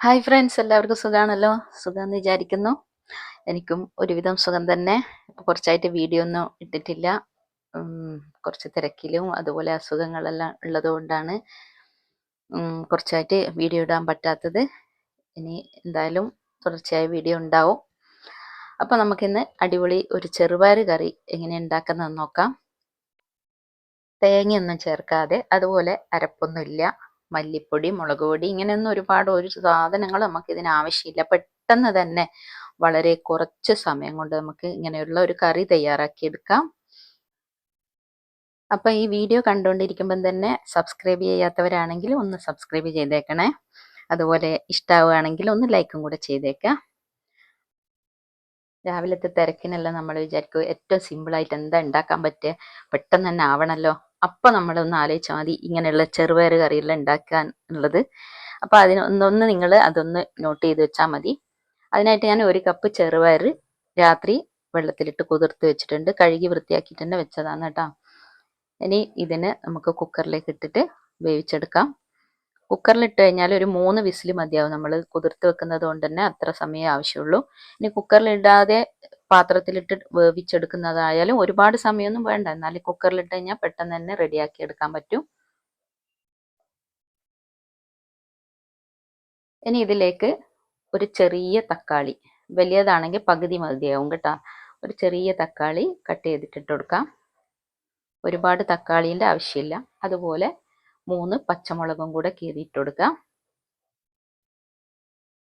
Hi friends എല്ലാവർക്കും സുഖമാണല്ലോ സുഖമെന്ന് വിചാരിക്കുന്നു. എനിക്കും ഒരുവിധം സുഖം തന്നെ. കുറച്ചായിട്ട് വീഡിയോ ഒന്നും ഇട്ടിട്ടില്ല. കുറച്ച് തിരക്കിലും അതുപോലെ അസുഖങ്ങളെല്ലാം ഉള്ളതുകൊണ്ടാണ് കുറച്ചായിട്ട് വീഡിയോ ഇടാൻ പറ്റാത്തത്. ഇനി എന്തായാലും തുടർച്ചയായ വീഡിയോ ഉണ്ടാവും. അപ്പോൾ നമുക്കിന്ന് അടിപൊളി ഒരു ചെറുപയർ കറി എങ്ങനെ ഉണ്ടാക്കുന്നതെന്ന് നോക്കാം. തേങ്ങയൊന്നും ചേർക്കാതെ അതുപോലെ അരപ്പൊന്നുമില്ല. മല്ലിപ്പൊടി മുളക് പൊടി ഇങ്ങനെയൊന്നും ഒരുപാട് ഒരു സാധനങ്ങൾ നമുക്ക് ഇതിന് ആവശ്യമില്ല പെട്ടെന്ന് തന്നെ വളരെ കുറച്ച് സമയം കൊണ്ട് നമുക്ക് ഇങ്ങനെയുള്ള ഒരു കറി തയ്യാറാക്കിയെടുക്കാം. അപ്പം ഈ വീഡിയോ കണ്ടുകൊണ്ടിരിക്കുമ്പം തന്നെ സബ്സ്ക്രൈബ് ചെയ്യാത്തവരാണെങ്കിൽ ഒന്ന് സബ്സ്ക്രൈബ് ചെയ്തേക്കണേ. അതുപോലെ ഇഷ്ടമാവുകയാണെങ്കിൽ ഒന്ന് ലൈക്കും കൂടെ ചെയ്തേക്കാം. രാവിലത്തെ തിരക്കിനെല്ലാം നമ്മൾ വിചാരിക്കും ഏറ്റവും സിമ്പിളായിട്ട് എന്താ ഉണ്ടാക്കാൻ പറ്റുക പെട്ടെന്ന് തന്നെ ആവണല്ലോ. അപ്പം നമ്മളൊന്ന് ആലോചിച്ചാൽ മതി ഇങ്ങനെയുള്ള ചെറുപയർ കറിയെല്ലാം ഉണ്ടാക്കാൻ ഉള്ളത് അപ്പോൾ അതിനൊന്നൊന്ന് നിങ്ങൾ അതൊന്ന് നോട്ട് ചെയ്ത് വെച്ചാൽ മതി. അതിനായിട്ട് ഞാൻ ഒരു കപ്പ് ചെറുപയർ രാത്രി വെള്ളത്തിലിട്ട് കുതിർത്ത് വെച്ചിട്ടുണ്ട്. കഴുകി വൃത്തിയാക്കിയിട്ട് തന്നെ വെച്ചതാണ് കേട്ടോ. ഇനി ഇതിന് നമുക്ക് കുക്കറിലേക്ക് ഇട്ടിട്ട് വേവിച്ചെടുക്കാം. കുക്കറിൽ ഇട്ട് കഴിഞ്ഞാൽ ഒരു മൂന്ന് വിസിൽ മതിയാവും നമ്മൾ കുതിർത്ത് വെക്കുന്നത് കൊണ്ട് തന്നെ അത്ര സമയം ആവശ്യമുള്ളൂ ഇനി കുക്കറിൽ ഇടാതെ പാത്രത്തിലിട്ട് വേവിച്ചെടുക്കുന്നതായാലും ഒരുപാട് സമയമൊന്നും വേണ്ട. എന്നാലും കുക്കറിലിട്ട് കഴിഞ്ഞാൽ പെട്ടെന്ന് തന്നെ റെഡിയാക്കി എടുക്കാൻ പറ്റും. ഇനി ഇതിലേക്ക് ഒരു ചെറിയ തക്കാളി. വലിയതാണെങ്കിൽ പകുതി മതിയാവും കേട്ടോ. ഒരു ചെറിയ തക്കാളി കട്ട് ചെയ്തിട്ടിട്ട് കൊടുക്കാം. ഒരുപാട് തക്കാളീന്റെ ആവശ്യമില്ല. അതുപോലെ മൂന്ന് പച്ചമുളകും കൂടെ കീറിയിട്ട് കൊടുക്കാം.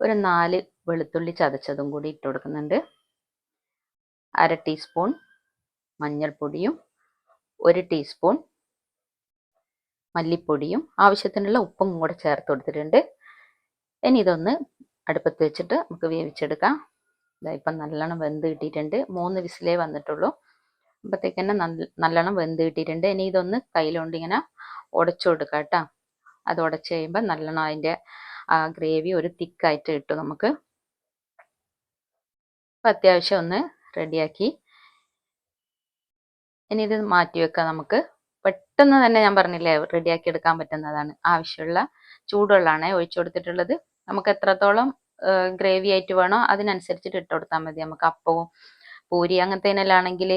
ഒരു നാല് വെളുത്തുള്ളി ചതച്ചതും കൂടി ഇട്ട് കൊടുക്കുന്നുണ്ട്. അര ടീസ്പൂൺ മഞ്ഞൾപ്പൊടിയും ഒരു ടീസ്പൂൺ മല്ലിപ്പൊടിയും. ആവശ്യത്തിനുള്ള ഉപ്പും കൂടെ ചേർത്ത് കൊടുത്തിട്ടുണ്ട്. ഇനി ഇതൊന്ന് അടുപ്പത്ത് വെച്ചിട്ട് നമുക്ക് വേവിച്ചെടുക്കാം. ഇപ്പം നല്ലോണം വെന്ത് കിട്ടിയിട്ടുണ്ട്. മൂന്ന് വിസിലേ വന്നിട്ടുള്ളൂ. അപ്പോഴത്തേക്ക് തന്നെ നല്ലോണം വെന്ത് കിട്ടിയിട്ടുണ്ട്. ഇനി ഇതൊന്ന് കയ്യിലുകൊണ്ട് ഇങ്ങനെ ഉടച്ചു കൊടുക്കാം കേട്ടോ. അത് ഉടച്ച് കഴിയുമ്പോൾ നല്ലോണം അതിന്റെ ആ ഗ്രേവി ഒരു തിക്കായിട്ട് കിട്ടും നമുക്ക്. അപ്പം അത്യാവശ്യം ഒന്ന് റെഡിയാക്കി. ഇനി ഇത് മാറ്റി വെക്കാം നമുക്ക്. പെട്ടെന്ന് തന്നെ ഞാൻ പറഞ്ഞില്ലേ റെഡിയാക്കി എടുക്കാൻ പറ്റുന്നതാണ്. ആവശ്യമുള്ള ചൂടുവെള്ളമാണ് ഒഴിച്ചു കൊടുത്തിട്ടുള്ളത്. നമുക്ക് എത്രത്തോളം ഗ്രേവി ആയിട്ട് വേണോ അതിനനുസരിച്ചിട്ട് ഇട്ട് കൊടുത്താൽ മതി. നമുക്ക് അപ്പവും പൂരി അങ്ങനത്തേനെല്ലാണെങ്കിൽ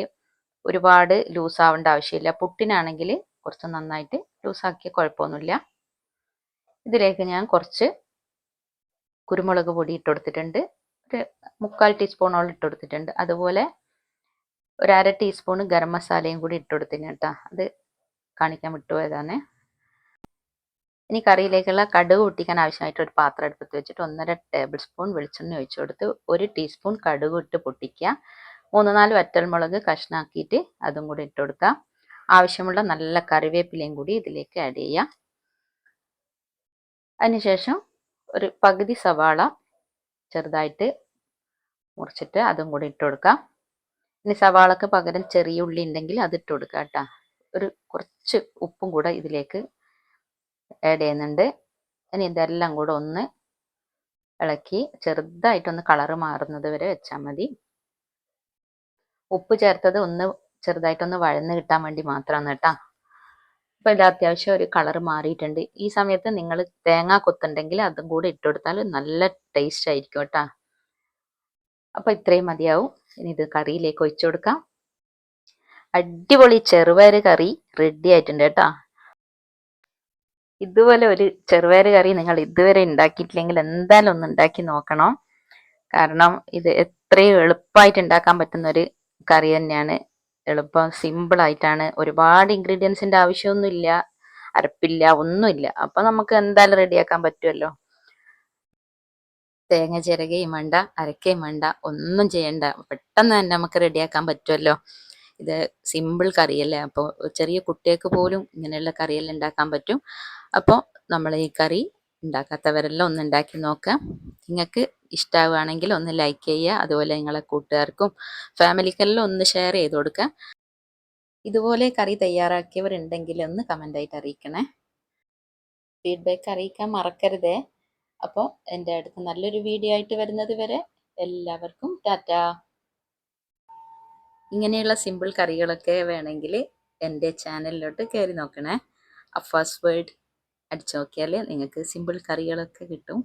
ഒരുപാട് ലൂസ് ആവേണ്ട ആവശ്യമില്ല. പുട്ടിനാണെങ്കിൽ കുറച്ച് നന്നായിട്ട് ലൂസാക്കിയ കുഴപ്പമൊന്നുമില്ല. ഇതിലേക്ക് ഞാൻ കുറച്ച് കുരുമുളക് പൊടി ഇട്ട് കൊടുത്തിട്ടുണ്ട്. ഒരു മുക്കാൽ ടീസ്പൂണോളം ഇട്ട് കൊടുത്തിട്ടുണ്ട്. അതുപോലെ ഒരു അര ടീസ്പൂൺ ഗരം മസാലയും കൂടി ഇട്ട് കൊടുത്തിന് കേട്ടോ. അത് കാണിക്കാൻ വിട്ടുപോയതാണ്. ഇനി കറിയിലേക്കുള്ള കടുക് പൊട്ടിക്കാൻ ആവശ്യമായിട്ട് ഒരു പാത്രം എടുത്ത് വെച്ചിട്ട് ഒന്നര ടേബിൾ സ്പൂൺ വെളിച്ചെണ്ണ ഒഴിച്ചു കൊടുത്ത് ഒരു ടീസ്പൂൺ കടുക് ഇട്ട് പൊട്ടിക്കുക. മൂന്ന് നാല് വറ്റൽമുളക് കഷ്ണാക്കിയിട്ട് അതും കൂടി ഇട്ട് കൊടുക്കുക. ആവശ്യമുള്ള നല്ല കറിവേപ്പിലയും കൂടി ഇതിലേക്ക് ആഡ് ചെയ്യുക. അതിനുശേഷം ഒരു പകുതി സവാള ചെറുതായിട്ട് മുറിച്ചിട്ട് അതും കൂടി ഇട്ട് കൊടുക്കാം. ഇനി സവാളക്ക് പകരം ചെറിയ ഉള്ളി ഉണ്ടെങ്കിൽ അത് ഇട്ട് കൊടുക്കുക കേട്ടോ. ഒരു കുറച്ച് ഉപ്പും കൂടെ ഇതിലേക്ക് ആഡ് ചെയ്യുന്നുണ്ട്. ഇനി ഇതെല്ലാം കൂടെ ഒന്ന് ഇളക്കി ചെറുതായിട്ടൊന്ന് കളറ് മാറുന്നത് വരെ വെച്ചാൽ മതി. ഉപ്പ് ചേർത്തത് ഒന്ന് ചെറുതായിട്ടൊന്ന് വഴന്ന് കിട്ടാൻ വേണ്ടി മാത്രമാണ് കേട്ടോ. അപ്പോൾ ഇത് അത്യാവശ്യം ഒരു കളർ മാറിയിട്ടുണ്ട്. ഈ സമയത്ത് നിങ്ങൾ തേങ്ങ കൊത്തുണ്ടെങ്കിൽ അതും കൂടെ ഇട്ട് കൊടുത്താൽ നല്ല ടേസ്റ്റ് ആയിരിക്കും കേട്ടോ. അപ്പോൾ ഇത്രയും മതിയാവും. ഇനി ഇത് കറിയിലേക്ക് ഒഴിച്ചു കൊടുക്കാം. അടിപൊളി ചെറുപയർ കറി റെഡി ആയിട്ടുണ്ട് കേട്ടോ. ഇതുപോലെ ഒരു ചെറുപയർ കറി നിങ്ങൾ ഇതുവരെ ഉണ്ടാക്കിയിട്ടില്ലെങ്കിൽ എന്തായാലും ഒന്ന് ഉണ്ടാക്കി നോക്കണം. കാരണം ഇത് എത്രയും എളുപ്പമായിട്ട് ഉണ്ടാക്കാൻ പറ്റുന്ന ഒരു കറി തന്നെയാണ്. എളുപ്പം സിമ്പിൾ ആയിട്ടാണ്. ഒരുപാട് ഇൻഗ്രീഡിയൻസിന്റെ ആവശ്യമൊന്നുമില്ല. അരപ്പില്ല ഒന്നുമില്ല. അപ്പൊ നമുക്ക് എന്തായാലും റെഡിയാക്കാൻ പറ്റുമല്ലോ തേങ്ങ ചിരകയും വേണ്ട അരക്കയും വേണ്ട ഒന്നും ചെയ്യണ്ട. പെട്ടെന്ന് തന്നെ നമുക്ക് റെഡിയാക്കാൻ പറ്റുമല്ലോ ഇത് സിമ്പിൾ കറിയല്ലേ? അപ്പോൾ ചെറിയ കുട്ടികൾക്ക് പോലും ഇങ്ങനെയുള്ള കറിയെല്ലാം ഉണ്ടാക്കാൻ പറ്റും. അപ്പോൾ നമ്മൾ ഈ കറി ഉണ്ടാക്കാത്തവരെല്ലാം ഒന്ന് ഉണ്ടാക്കി നോക്കാം. നിങ്ങൾക്ക് ഇഷ്ടമാവുകയാണെങ്കിൽ ഒന്ന് ലൈക്ക് ചെയ്യുക. അതുപോലെ നിങ്ങളെ കൂട്ടുകാർക്കും ഫാമിലിക്കെല്ലാം ഒന്ന് ഷെയർ ചെയ്ത് കൊടുക്കുക ഇതുപോലെ കറി തയ്യാറാക്കിയവരുണ്ടെങ്കിൽ ഒന്ന് കമന്റായിട്ട് അറിയിക്കണേ. ഫീഡ്ബാക്ക് അറിയിക്കാൻ മറക്കരുതേ. അപ്പോൾ എന്റെ അടുത്ത് നല്ലൊരു വീഡിയോ ആയിട്ട് വരുന്നത് വരെ എല്ലാവർക്കും ടാറ്റ. ഇങ്ങനെയുള്ള സിമ്പിൾ കറികളൊക്കെ വേണമെങ്കിൽ എന്റെ ചാനലിലോട്ട് കയറി നോക്കണേ. അഫാസ് വേർഡ് അടിച്ചു നോക്കിയാൽ നിങ്ങൾക്ക് സിമ്പിൾ കറികളൊക്കെ കിട്ടും.